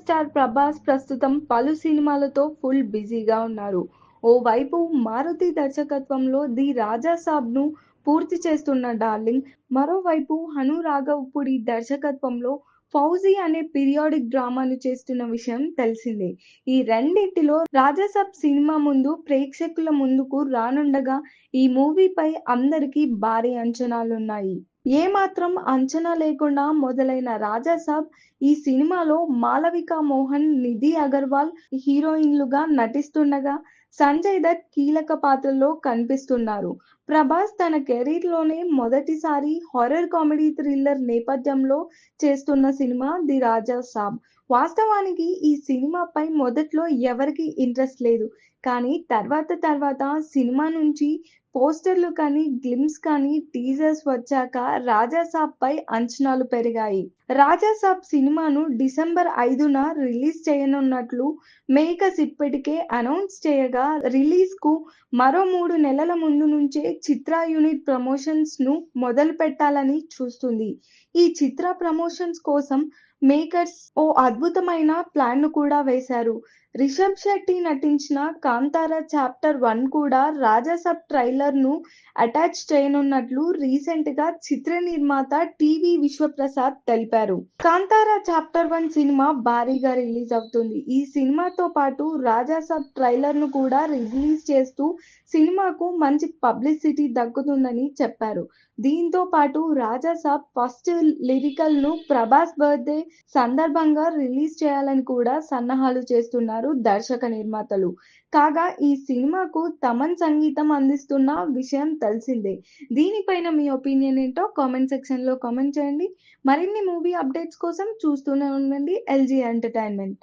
Star Prabhas ప్రస్తుతం పలు సినిమాలతో ఫుల్ బిజీగా ఉన్నారు. ఓవైపు మారుతి దర్శకత్వంలో ది రాజా సాబ్ను పూర్తి చేస్తున్న డార్లింగ్ మరోవైపు హను రాఘవపుడి దర్శకత్వంలో ఫౌజీ అనే పీరియాడిక్ డ్రామాను చేస్తున్న విషయం తెలిసిందే. ఈ రెండింటిలో రాజాసాబ్ సినిమా ముందు ప్రేక్షకుల ముందుకు రానుండగా ఈ మూవీపై అందరికీ భారీ అంచనాలున్నాయి. ఏ మాత్రం అంచనా లేకుండా మొదలైన రాజాసాబ్ ఈ సినిమాలో మాలవిక మోహన్ నిధి అగర్వాల్ హీరోయిన్లుగా నటిస్తుండగా సంజయ్ దత్ కీలక పాత్రలో కనిపిస్తున్నారు. ప్రభాస్ తన కెరీర్లోనే మొదటిసారి హారర్ కామెడీ థ్రిల్లర్ నేపథ్యంలో చేస్తున్న సినిమా ది రాజా సాబ్. వాస్తవానికి ఈ సినిమాపై మొదట్లో ఎవరికి ఇంట్రెస్ట్ లేదు. కానీ తర్వాత తర్వాత సినిమా నుంచి పోస్టర్లు కానీ గ్లిమ్స్ కానీ టీజర్స్ వచ్చాక రాజాసాబ్ పై అంచనాలు పెరిగాయి. రాజాసాబ్ సినిమాను డిసెంబర్ ఐదున రిలీజ్ చేయనున్నట్లు మేకర్స్ ఇప్పటికే అనౌన్స్ చేయగా రిలీజ్కు మరో మూడు నెలల ముందు నుంచే చిత్ర యూనిట్ ప్రమోషన్స్ను మొదలు పెట్టాలని చూస్తుంది. ఈ చిత్ర ప్రమోషన్స్ కోసం మేకర్స్ ఓ అద్భుతమైన ప్లాన్ను కూడా వేశారు. రిషబ్ శెట్టి నటించిన కాంతారా చాప్టర్ వన్ కూడా రాజాసబ్ ట్రైలర్ను అటాచ్ చేయనున్నట్లు రీసెంట్గా చిత్ర నిర్మాత టీవీ విశ్వప్రసాద్ తెలిపారు. కాంతారా చాప్టర్ వన్ సినిమా భారీగా రిలీజ్ అవుతుంది. ఈ సినిమాతో పాటు రాజాసబ్ ట్రైలర్ను కూడా రిలీజ్ చేస్తూ సినిమాకు మంచి పబ్లిసిటీ దక్కుతుందని చెప్పారు. దీంతో పాటు రాజాసాబ్ ఫస్ట్ లిరికల్ను ప్రభాస్ బర్త్డే సందర్భంగా రిలీజ్ చేయాలని కూడా సన్నాహాలు చేస్తున్నారు దర్శక నిర్మాతలు. కాగా ఈ సినిమాకు తమన్ సంగీతం అందిస్తున్న విషయం తెలిసిందే. దీనిపైన మీ ఒపీనియన్ ఏంటో కామెంట్ సెక్షన్లో కామెంట్ చేయండి. మరిన్ని మూవీ అప్డేట్స్ కోసం చూస్తూనే ఉండండి. LG entertainment.